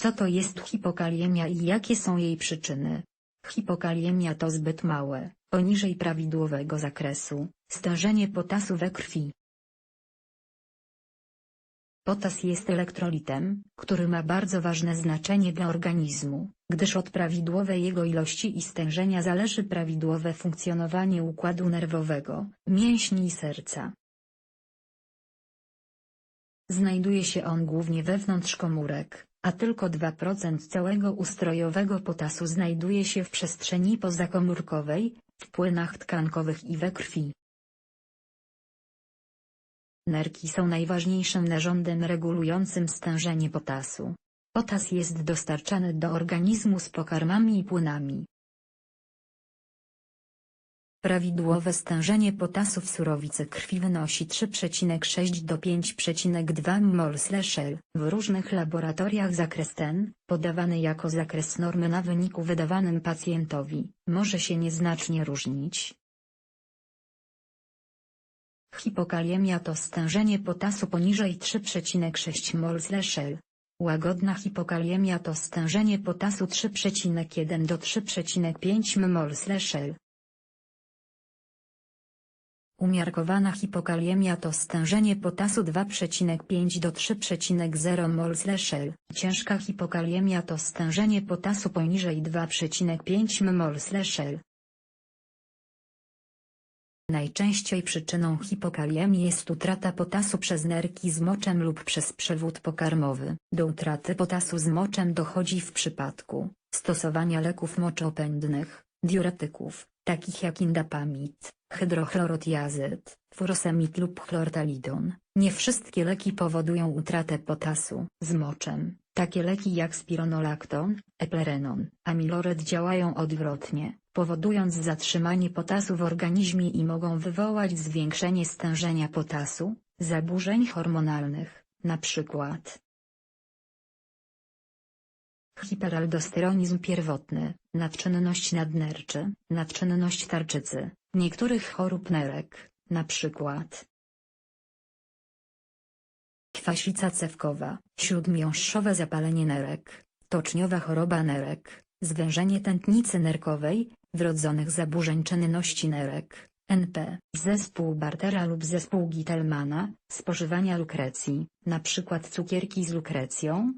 Co to jest hipokaliemia i jakie są jej przyczyny? Hipokaliemia to zbyt małe, poniżej prawidłowego zakresu, stężenie potasu we krwi. Potas jest elektrolitem, który ma bardzo ważne znaczenie dla organizmu, gdyż od prawidłowej jego ilości i stężenia zależy prawidłowe funkcjonowanie układu nerwowego, mięśni i serca. Znajduje się on głównie wewnątrz komórek, a tylko 2% całego ustrojowego potasu znajduje się w przestrzeni pozakomórkowej, w płynach tkankowych i we krwi. Nerki są najważniejszym narządem regulującym stężenie potasu. Potas jest dostarczany do organizmu z pokarmami i płynami. Prawidłowe stężenie potasu w surowicy krwi wynosi 3,6 do 5,2 mol/L. W różnych laboratoriach zakres ten, podawany jako zakres normy na wyniku wydawanym pacjentowi, może się nieznacznie różnić. Hipokaliemia to stężenie potasu poniżej 3,6 mol/L. Łagodna hipokaliemia to stężenie potasu 3,1 do 3,5 mol/L. Umiarkowana hipokaliemia to stężenie potasu 2,5 do 3,0 mol/L. Ciężka hipokaliemia to stężenie potasu poniżej 2,5 mol/L. Najczęściej przyczyną hipokaliemii jest utrata potasu przez nerki z moczem lub przez przewód pokarmowy. Do utraty potasu z moczem dochodzi w przypadku stosowania leków moczopędnych, diuretyków, takich jak indapamid, hydrochlorotiazyt, furosemid lub chlortalidon. Nie wszystkie leki powodują utratę potasu z moczem. Takie leki jak spironolakton, eplerenon, amilored działają odwrotnie, powodując zatrzymanie potasu w organizmie i mogą wywołać zwiększenie stężenia potasu, zaburzeń hormonalnych, np. hiperaldosteronizm pierwotny, nadczynność nadnerczy, nadczynność tarczycy, niektórych chorób nerek, np. Kwasica cewkowa, śródmiąższowe zapalenie nerek, toczniowa choroba nerek, zwężenie tętnicy nerkowej, wrodzonych zaburzeń czynności nerek, NP, zespół Bartera lub zespół Gitelmana, spożywania lukrecji, np. cukierki z lukrecją,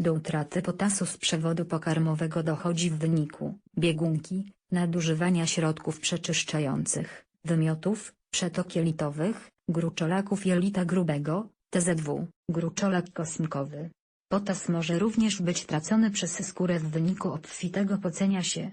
do utraty potasu z przewodu pokarmowego dochodzi w wyniku biegunki, nadużywania środków przeczyszczających, wymiotów, przetok jelitowych, gruczolaków jelita grubego, TZW, gruczolak kosmikowy. Potas może również być tracony przez skórę w wyniku obfitego pocenia się.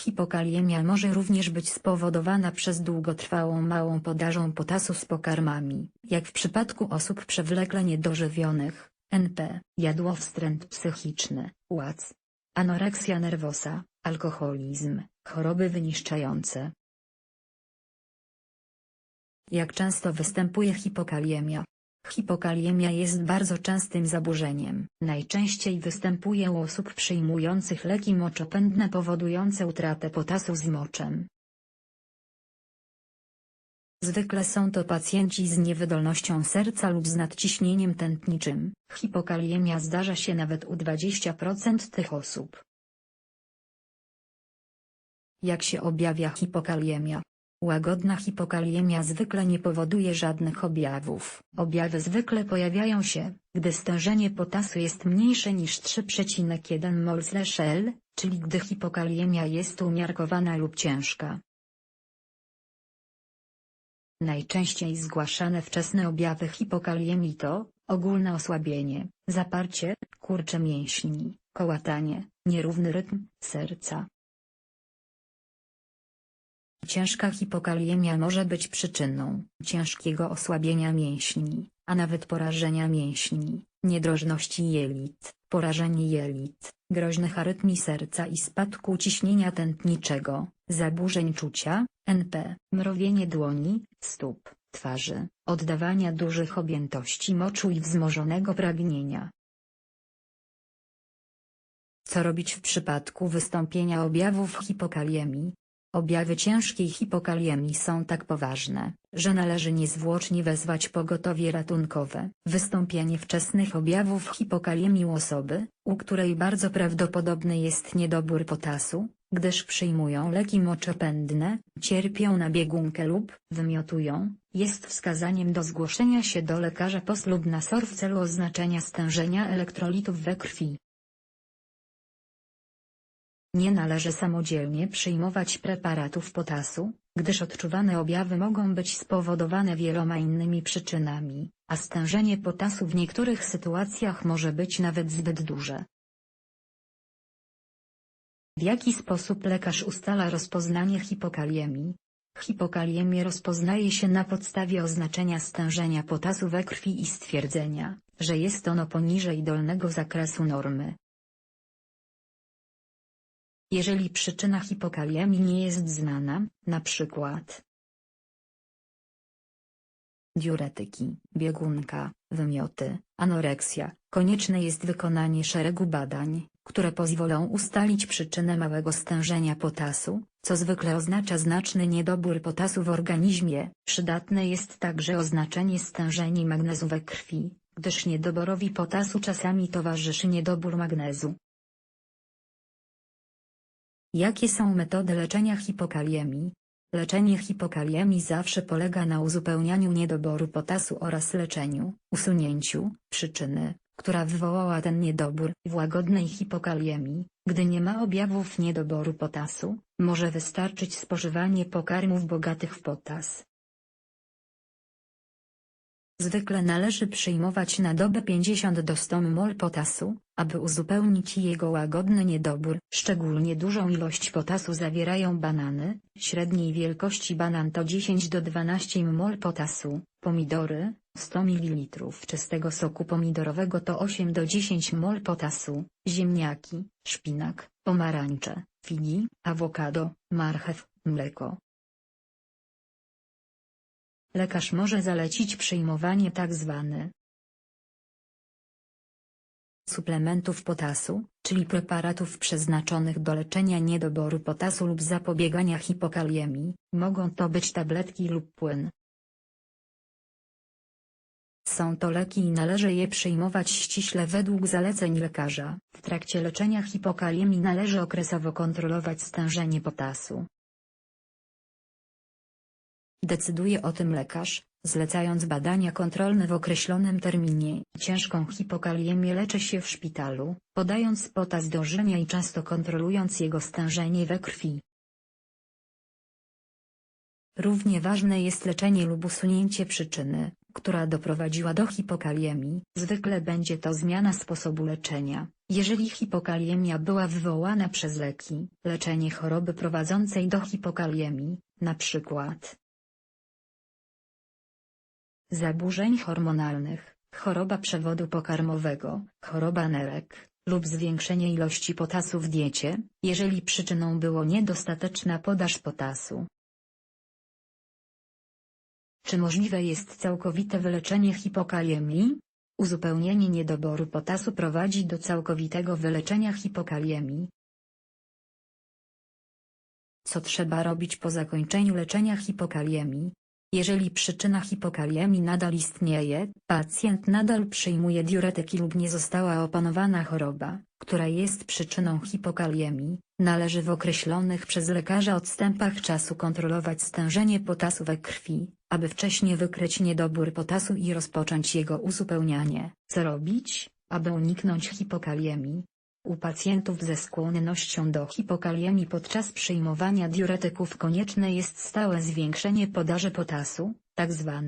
Hipokaliemia może również być spowodowana przez długotrwałą małą podażą potasu z pokarmami, jak w przypadku osób przewlekle niedożywionych, NP, jadłowstręt psychiczny, łac, anoreksja nerwosa, alkoholizm, choroby wyniszczające. Jak często występuje hipokaliemia? Hipokaliemia jest bardzo częstym zaburzeniem. Najczęściej występuje u osób przyjmujących leki moczopędne powodujące utratę potasu z moczem. Zwykle są to pacjenci z niewydolnością serca lub z nadciśnieniem tętniczym. Hipokaliemia zdarza się nawet u 20% tych osób. Jak się objawia hipokaliemia? Łagodna hipokaliemia zwykle nie powoduje żadnych objawów. Objawy zwykle pojawiają się, gdy stężenie potasu jest mniejsze niż 3,1 mol/L, czyli gdy hipokaliemia jest umiarkowana lub ciężka. Najczęściej zgłaszane wczesne objawy hipokaliemii to ogólne osłabienie, zaparcie, kurcze mięśni, kołatanie, nierówny rytm serca, Ciężka hipokaliemia może być przyczyną ciężkiego osłabienia mięśni, a nawet porażenia mięśni, niedrożności jelit, porażenie jelit, groźnych arytmii serca i spadku ciśnienia tętniczego, zaburzeń czucia, NP, mrowienie dłoni, stóp, twarzy, oddawania dużych objętości moczu i wzmożonego pragnienia. Co robić w przypadku wystąpienia objawów hipokaliemii? Objawy ciężkiej hipokaliemii są tak poważne, że należy niezwłocznie wezwać pogotowie ratunkowe. Wystąpienie wczesnych objawów hipokaliemii u osoby, u której bardzo prawdopodobny jest niedobór potasu, gdyż przyjmują leki moczopędne, cierpią na biegunkę lub wymiotują, jest wskazaniem do zgłoszenia się do lekarza POS lub na SOR w celu oznaczenia stężenia elektrolitów we krwi. Nie należy samodzielnie przyjmować preparatów potasu, gdyż odczuwane objawy mogą być spowodowane wieloma innymi przyczynami, a stężenie potasu w niektórych sytuacjach może być nawet zbyt duże. W jaki sposób lekarz ustala rozpoznanie hipokaliemii? Hipokaliemię rozpoznaje się na podstawie oznaczenia stężenia potasu we krwi i stwierdzenia, że jest ono poniżej dolnego zakresu normy. Jeżeli przyczyna hipokaliemii nie jest znana, na przykład diuretyki, biegunka, wymioty, anoreksja, konieczne jest wykonanie szeregu badań, które pozwolą ustalić przyczynę małego stężenia potasu, co zwykle oznacza znaczny niedobór potasu w organizmie. Przydatne jest także oznaczenie stężeni magnezu we krwi, gdyż niedoborowi potasu czasami towarzyszy niedobór magnezu. Jakie są metody leczenia hipokaliemii? Leczenie hipokaliemii zawsze polega na uzupełnianiu niedoboru potasu oraz leczeniu, usunięciu przyczyny, która wywołała ten niedobór. W łagodnej hipokaliemii, gdy nie ma objawów niedoboru potasu, może wystarczyć spożywanie pokarmów bogatych w potas. Zwykle należy przyjmować na dobę 50 do 100 mol potasu, aby uzupełnić jego łagodny niedobór. Szczególnie dużą ilość potasu zawierają banany, średniej wielkości banan to 10 do 12 mol potasu, pomidory, 100 ml czystego soku pomidorowego to 8 do 10 mol potasu, ziemniaki, szpinak, pomarańcze, figi, awokado, marchew, mleko, Lekarz może zalecić przyjmowanie tzw. suplementów potasu, czyli preparatów przeznaczonych do leczenia niedoboru potasu lub zapobiegania hipokaliemii, mogą to być tabletki lub płyn. Są to leki i należy je przyjmować ściśle według zaleceń lekarza. W trakcie leczenia hipokaliemii należy okresowo kontrolować stężenie potasu, Decyduje o tym lekarz, zlecając badania kontrolne w określonym terminie. Ciężką hipokaliemię leczy się w szpitalu, podając potas do i często kontrolując jego stężenie we krwi. Równie ważne jest leczenie lub usunięcie przyczyny, która doprowadziła do hipokaliemii. Zwykle będzie to zmiana sposobu leczenia. Jeżeli hipokaliemia była wywołana przez leki, leczenie choroby prowadzącej do hipokaliemii, np. zaburzeń hormonalnych, choroba przewodu pokarmowego, choroba nerek, lub zwiększenie ilości potasu w diecie, jeżeli przyczyną było niedostateczna podaż potasu. Czy możliwe jest całkowite wyleczenie hipokaliemii? Uzupełnienie niedoboru potasu prowadzi do całkowitego wyleczenia hipokaliemii. Co trzeba robić po zakończeniu leczenia hipokaliemii? Jeżeli przyczyna hipokaliemii nadal istnieje, pacjent nadal przyjmuje diuretyki lub nie została opanowana choroba, która jest przyczyną hipokaliemii, należy w określonych przez lekarza odstępach czasu kontrolować stężenie potasu we krwi, aby wcześniej wykryć niedobór potasu i rozpocząć jego uzupełnianie. Co robić, aby uniknąć hipokaliemii? U pacjentów ze skłonnością do hipokaliemii podczas przyjmowania diuretyków konieczne jest stałe zwiększenie podaży potasu, tzw.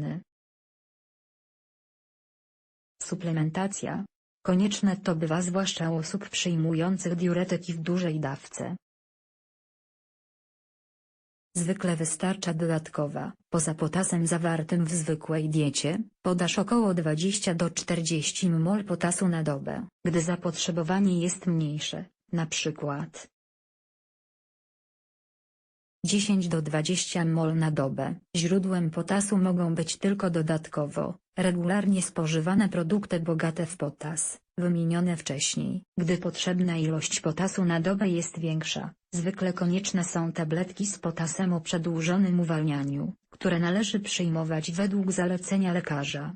suplementacja. Konieczne to bywa zwłaszcza u osób przyjmujących diuretyki w dużej dawce. Zwykle wystarcza dodatkowa, poza potasem zawartym w zwykłej diecie, podaż około 20 do 40 mol potasu na dobę, gdy zapotrzebowanie jest mniejsze, na przykład 10 do 20 mol na dobę. Źródłem potasu mogą być tylko dodatkowo, regularnie spożywane produkty bogate w potas, wymienione wcześniej. Gdy potrzebna ilość potasu na dobę jest większa, Zwykle konieczne są tabletki z potasem o przedłużonym uwalnianiu, które należy przyjmować według zalecenia lekarza.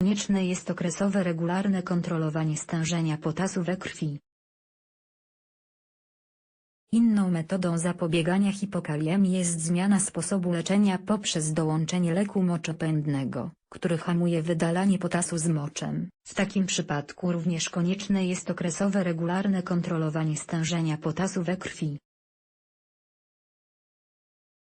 Konieczne jest okresowe regularne kontrolowanie stężenia potasu we krwi. Inną metodą zapobiegania hipokaliemii jest zmiana sposobu leczenia poprzez dołączenie leku moczopędnego, który hamuje wydalanie potasu z moczem. W takim przypadku również konieczne jest okresowe regularne kontrolowanie stężenia potasu we krwi.